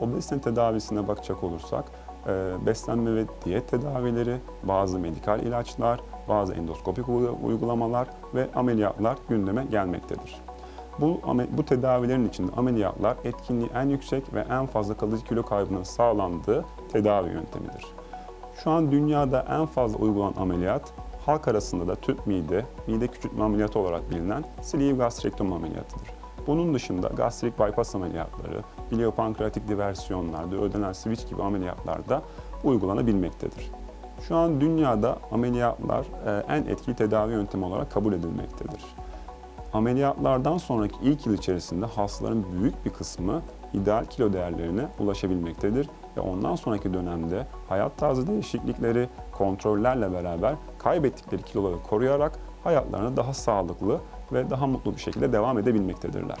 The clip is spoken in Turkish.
Obezite tedavisine bakacak olursak e, beslenme ve diyet tedavileri, bazı medikal ilaçlar, bazı endoskopik uygula- uygulamalar ve ameliyatlar gündeme gelmektedir. Bu, bu tedavilerin içinde ameliyatlar etkinliği en yüksek ve en fazla kalıcı kilo kaybının sağlandığı tedavi yöntemidir. Şu an dünyada en fazla uygulanan ameliyat halk arasında da tüp mide, mide küçültme ameliyatı olarak bilinen sleeve gastrektomi ameliyatıdır. Bunun dışında gastrik bypass ameliyatları, biliopankreatik diversiyonlar, duodenal switch gibi ameliyatlarda uygulanabilmektedir. Şu an dünyada ameliyatlar e, en etkili tedavi yöntemi olarak kabul edilmektedir. Ameliyatlardan sonraki ilk yıl içerisinde hastaların büyük bir kısmı ideal kilo değerlerine ulaşabilmektedir ve ondan sonraki dönemde hayat tarzı değişiklikleri, kontrollerle beraber kaybettikleri kiloları koruyarak hayatlarına daha sağlıklı ve daha mutlu bir şekilde devam edebilmektedirler.